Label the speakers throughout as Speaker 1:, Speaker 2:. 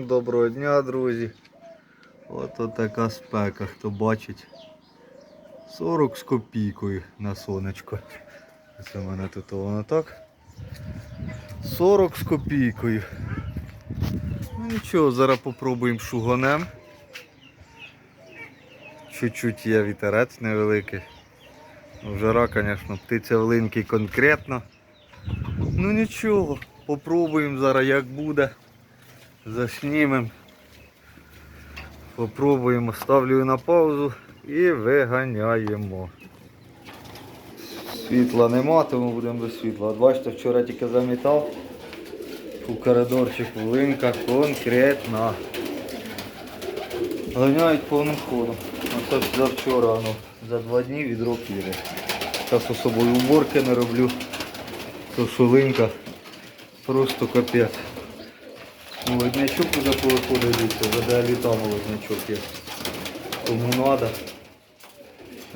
Speaker 1: Доброго дня, друзі. От така спека, хто бачить. 40 з копійкою на сонечко. Це в мене тут воно так. 40 з копійкою. Ну нічого, зараз попробуємо шуганем. Чуть-чуть є вітерець невеликий. Ну, Жара, звісно, птиця великий конкретно. Ну нічого, попробуємо зараз як буде. Заснімемо. Попробуємо, ставлю на паузу і виганяємо. Світла нема, тому будемо без світла. От бачите, вчора тільки замітав. У коридорчик волинка конкретна. Ганяють повним ходом. Оце за вчора, ну, за два дні відро піде. Зараз особою уборки не роблю. То шулинка просто капець. Молоднячок уже повиходить дивіться, вже де літа молоднячок є. Кому треба,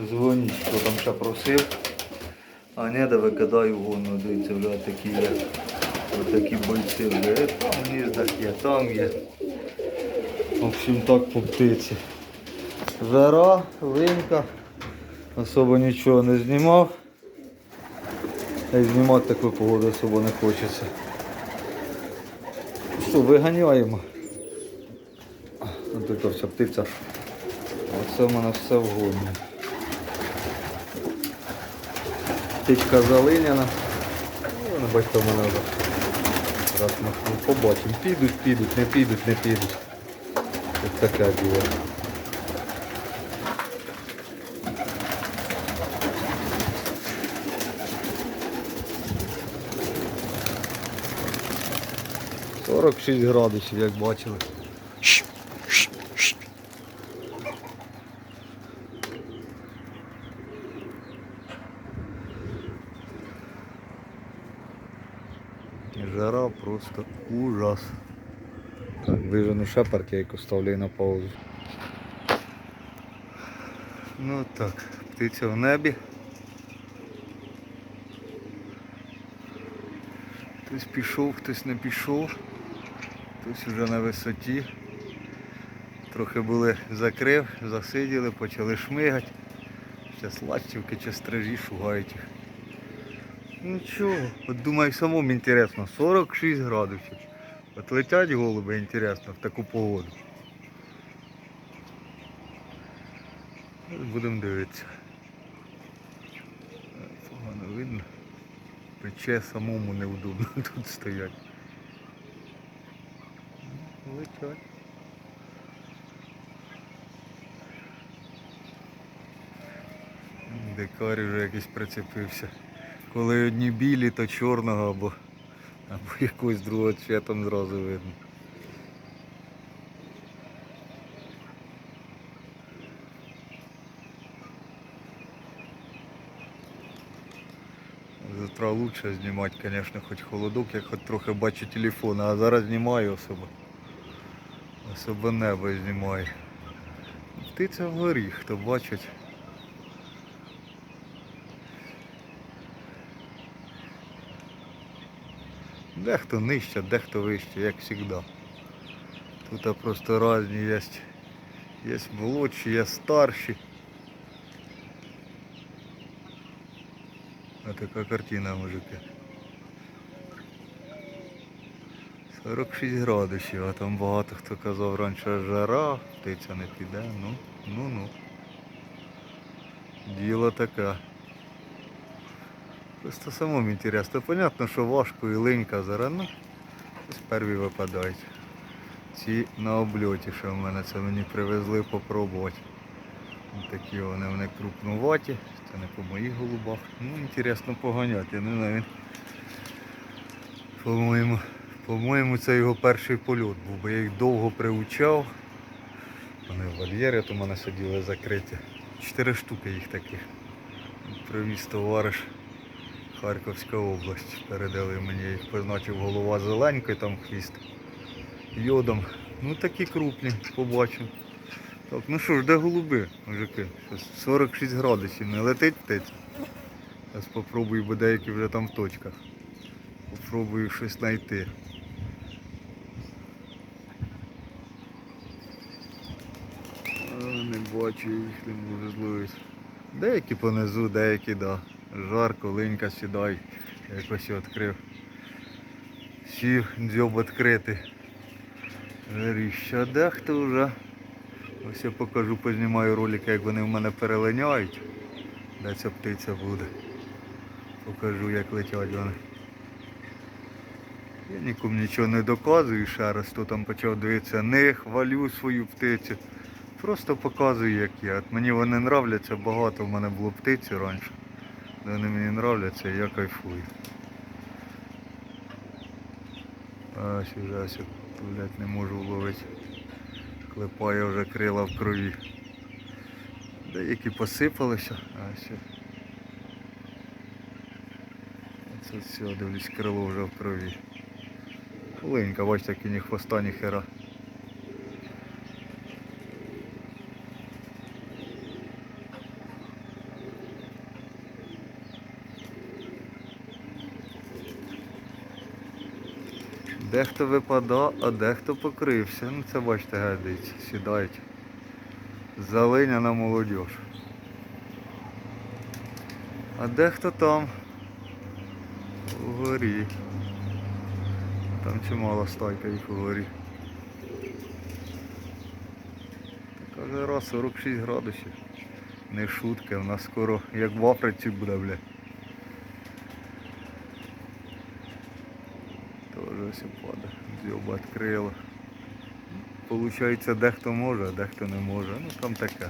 Speaker 1: дзвоніть, хто там ще просив. А не, де викидаю гону, дивіться, вже такі є. Отакі бойці вже. Там гніздах є, там є. В общем так по птиці. Жара, линька. Особо нічого не знімав. Знімати таку погоду особо не хочеться. Що, виганяємо. Така вся птиця. Оце в мене все вгодно. Птичка залиняна. Вона ви бачите, в мене вже. Зараз ми побачимо. Підуть, підуть, не підуть, не підуть. Ось таке діло. Сорок шість градусів, як бачили. Жара просто ужас. Так, вижену ще партійку ставлю на паузу. Ну так, птиця в небі. Хтось пішов, хтось не пішов, хтось вже на висоті. Трохи були закрив, засиділи, почали шмигати. Зараз ластівки чи стражі шугають їх. Нічого, от думаю, самому інтересно, 46 градусів. От летять голуби, інтересно, в таку погоду. Будемо дивитися. Погано видно. Пече самому неудобно тут стоять. Летять. Дикарі вже якийсь прицепився. Коли одні білі, то чорного або, або якогось другого цвітом зразу видно. З утра лучше знімати, звісно, хоч холодок, я хоч трохи бачу телефон, а зараз знімаю особо. Особо небо знімаю. Птиця вгорі, хто бачить. Дехто нижче, дехто вище, як завжди. Тут просто різні є. Є молодші, є старші. А така картина, мужики. 46 градусів, а там багато хто казав раніше жара, птиця не піде. Ну, ну, ну. Діло таке. Просто самому інтересно. Понятно, що важко і линька зараз, ну, ось перві випадають. Ці на обльоті, що в мене це мені привезли попробувати. Такі вони, вони крупнуваті, це не по моїх голубах. Ну, інтересно поганяти, не знаю. По-моєму, по-моєму, це його перший польот був, бо я їх довго приучав. Вони в вольєрі в мене сиділи закриті. Чотири штуки їх таких. Привіз товариш. Харківська область. Передали мені їх позначив голова зеленькою, там хвіст йодом. Ну такі крупні, побачимо. Так, ну що ж, де голуби, мужики? Щось 46 градусів, не летить птиця. Зараз попробую, бо деякі вже там в точках. Попробую щось знайти. Бачу, їх не зловити. Деякі понизу, деякі да. Жарко, линька сідай. Якось відкрив. Сів, дзьоб відкритий. Жаріща, дехто вже. Ось я покажу, познімаю ролики, як вони в мене перелиняють. Де ця птиця буде. Покажу, як летять вони. Я нікому нічого не доказую ще раз, хто там почав дивитися, не хвалю свою птицю. Просто показую, як я. От мені вони нравляться, багато в мене було птиці раніше. Вони мені нравляться, і я кайфую. А Жася, блядь, не можу вловити. Клепає вже крила в крові. Деякі посипалися, а ще. Це все, дивлюсь, крило вже в крові. Линька, бачите, які ні хвоста, ні хера. Дехто випадав, а дехто покрився. Ну це бачите, гадається, сідають. Залиня на молодіж. А дехто там угорі. Там чимало стайка їх угорі. Така жара 46 градусів. Не шутки, в нас скоро як в Африці буде, бля. Падає. Дзьоба відкрило. Получається, дехто може, а дехто не може. Ну там таке.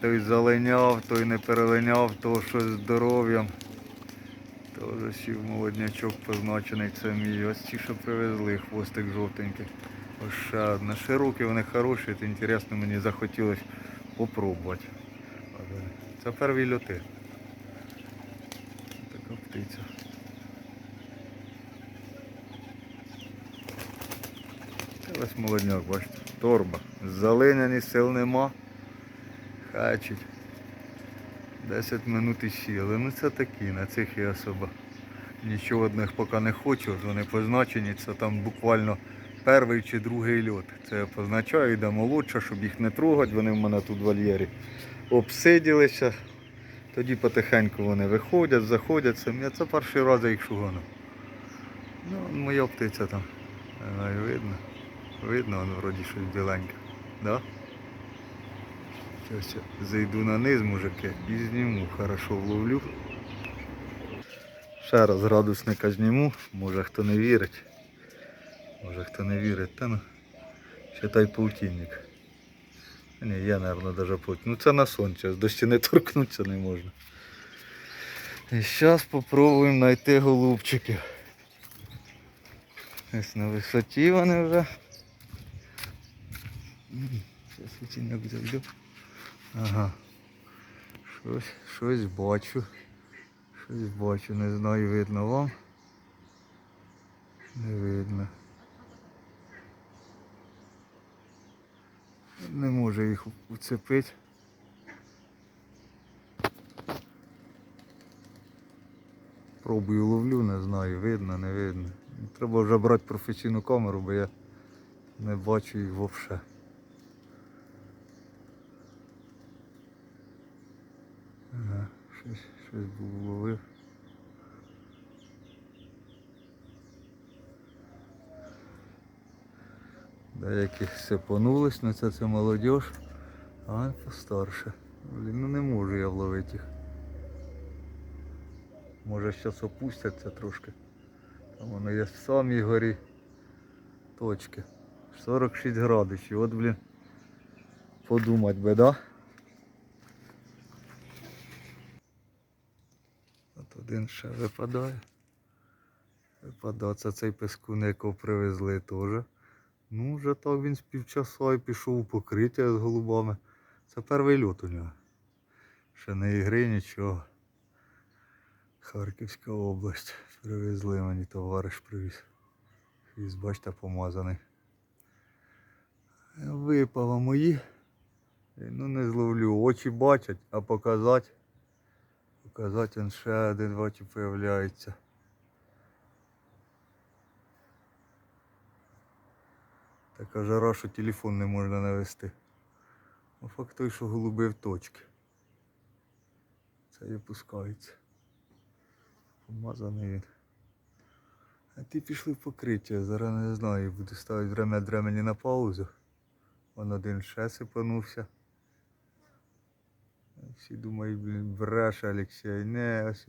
Speaker 1: Той залиняв, той не перелиняв, того щось здоров'ям. Тоже сів молоднячок позначений, це мій. Ось ті, що привезли, хвостик жовтенький. Ось ще одне. Широкі, вони хороші, це інтересно, мені захотілося попробувати. Це перві льоти. Така птиця. Це ось молодняк, бачите. Торба. Залиняні сил нема. Хачить. 10 минут і сіли. Ну це такі, на цих я особо нічого від них поки не хочу. Вони позначені, це там буквально перший чи другий льот. Це я позначаю, йде молодша, щоб їх не трогати. Вони в мене тут в вольєрі обсиділися. Тоді потихеньку вони виходять, заходять самі. Це перший раз я їх шугану. Ну, моя птиця там. Видно. Видно, воно вроді щось біленьке. Да? Зараз зайду на низ, мужики, і зніму, хорошо вловлю. Ще раз градусника зніму, може хто не вірить. Може хто не вірить, та ну. Считай полтинник. Ні, я, мабуть, навіть потім. Ну це на сонці, до стіни торкнутися не можна. І зараз спробуємо знайти голубчиків. Ось на висоті вони вже. Зараз оцінок зайду. Ага. Щось, щось бачу. Щось бачу, не знаю, видно вам. Не видно. Не можу їх уцепити. Пробую ловлю, не знаю, видно, не видно. Треба вже брати професійну камеру, бо я не бачу їх взагалі. Ага, щось, щось був ловив. Деякі сипанулись, на це це молодіж, а постарше. Блін, ну не можу я вловити їх. Може зараз опустяться трошки. Там воно є в самій горі точки. 46 градусів. От, блін, подумать би, да? От один ще випадає. Випадає, це цей пескун, якого привезли теж. Ну, вже так він з півчаса і пішов у покриття з голубами. Це перший льот у нього. Ще не ігри, нічого. Харківська область. Привезли мені товариш привіз. Хвіст, бачите, помазаний. Випало мої. Ну не зловлю. Очі бачать, а показати. Показати він ще один бачу появляється. Така жара, що телефон не можна навести. А факт той, що голуби в точки. Це і опускається. Помазаний він. А ті пішли в покриття, зараз не знаю, буду ставити время від времени на паузу. Вон один ще сипанувся. Всі думають, блін, бреше Олексій. Не, ось.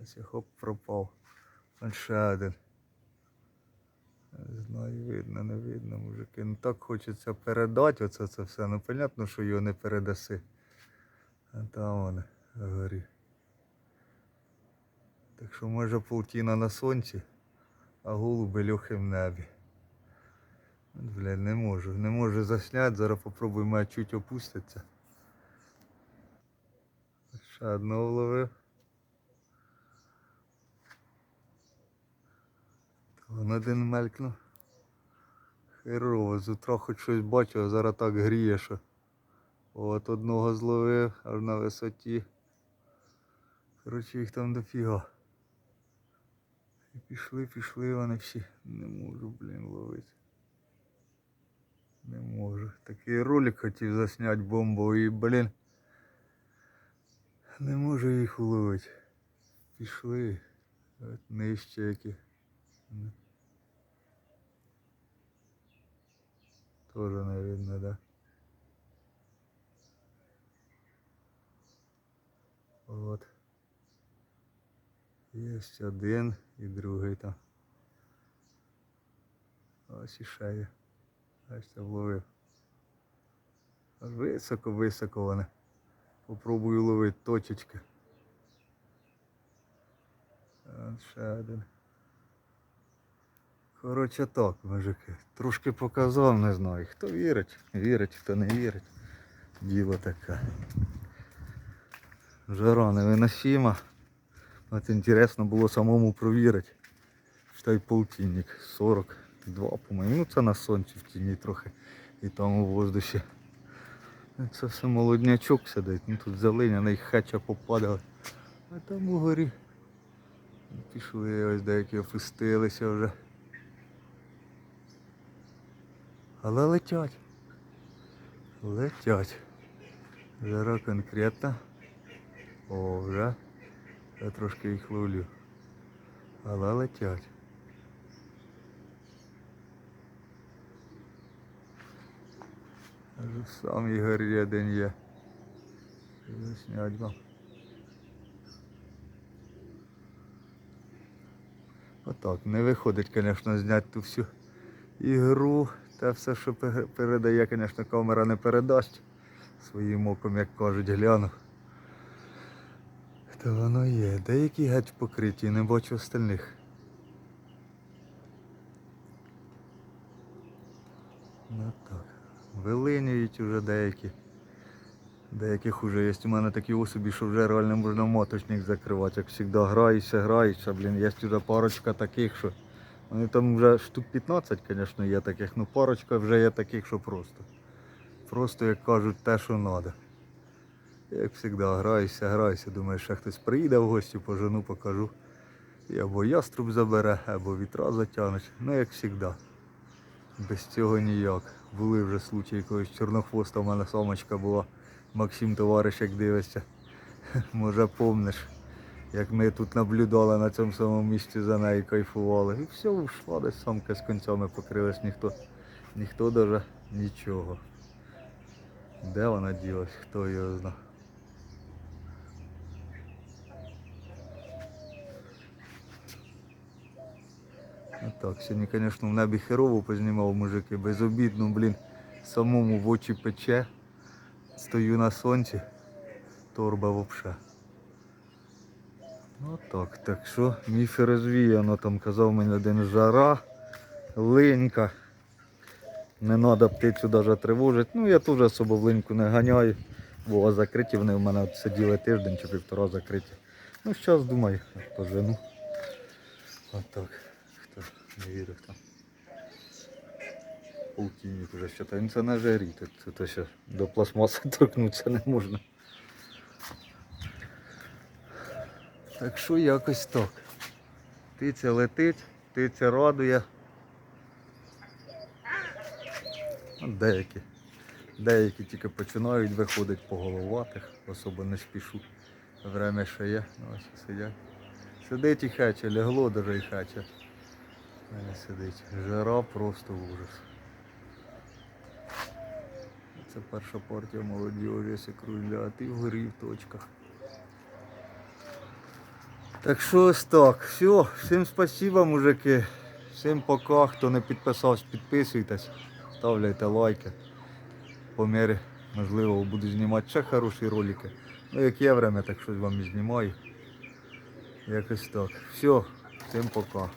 Speaker 1: Ось хоп пропав. Ще один. Знаю, видно, не видно, мужики. Ну так хочеться передати оце це все. Ну понятно, що його не передаси. А там вони горі. Так що може полтіна на сонці, а голуби льохи в небі. Блядь, не можу, не можу засняти, зараз попробую мене чуть опуститься. Ще одного вловив. Вон один мелькнув. Херово, з утра хоч щось бачу, а зараз так гріє, що. От одного зловив аж на висоті. Коротше, їх там дофіга. І пішли, пішли вони всі. Не можу, блін, ловити. Не можу. Такий ролик хотів засняти бомбовий, блін. Не можу їх уловити. Пішли. От нижче які. Тоже не видно, да? От. Є один і другий там. Ось і є. Ось це вловив. Високо-високо вони. Попробую ловити точечки. Ще один. Коротше так, мужики. Трошки показав, не знаю. Хто вірить, вірить, хто не вірить. Діло таке. Жара невиносима. От інтересно було самому провірити. Штай полтинник, 42, по-моєму. Ну це на сонці в тіні трохи. І там у воздусі. Це все молоднячок сидить. Ну тут залиняний хеча попадали. А там угорі. Пішли ось деякі опустилися вже. Але летять. Летять. Зараз конкретно. О, вже. Я трошки їх ловлю. Але летять. Аж сам Ігор один є. Заснять вам. Отак, не виходить, звісно, зняти ту всю ігру. Та все, що передає, звісно, камера не передасть. Своїм оком, як кажуть, глянув. Та воно є. Деякі геть покриті, не бачу остальних. Ну так. Вилинюють уже деякі. Деяких уже є. У мене такі особі, що вже реально можна моточник закривати. Як завжди граєшся, граєшся, блін, є вже парочка таких, що. Вони там вже штук 15, звісно, є таких, ну парочка вже є таких, що просто. Просто, як кажуть, те, що треба. Як завжди, граєшся, граєшся, думаєш, ще хтось приїде в гості, пожену, покажу. І або яструб забере, або вітра затягнуть. Ну, як завжди. Без цього ніяк. Були вже случаї, коли чорнохвоста в мене самочка була. Максим товариш, як дивишся. Може помниш, як ми тут наблюдали на цьому самому місці за нею, кайфували. І все, ушла десь самка з концями покрилась, ніхто, ніхто даже нічого. Де вона ділась, хто його знає. Так, сьогодні, звісно, в небі херово познімав мужики, безобідно, блін, самому в очі пече. Стою на сонці, торба вовша. Ну так, так що міфи розвіяно, там казав мені один жара, линька. Не треба птицю навіть тривожити. Ну я теж особо в линьку не ганяю, бо закриті вони в мене от сиділи тиждень чи півтора закриті. Ну зараз думаю, пожену. Отак. Хто не вірив там. Полтинник вже що Він це на жарі, тут, тут ще до пластмаси торкнутися не можна. Так що якось так. Птиця летить, птиця радує. Деякі. Деякі тільки починають виходити по головатих, особо не спішу. Время ще є, ну ось сидять. Сидить і хече, лягло даже і хече. Не сидить. Жара просто ужас. Це перша партія молоді Олесі кружля, і вгорі в точках. Так що ось так. Все, всім спасибо, мужики. Всім пока. Хто не підписався, підписуйтесь, ставляйте лайки. По мірі, можливо, буду знімати ще хороші ролики. Ну, як є время, так щось вам і знімаю. Якось так. Все, всім пока.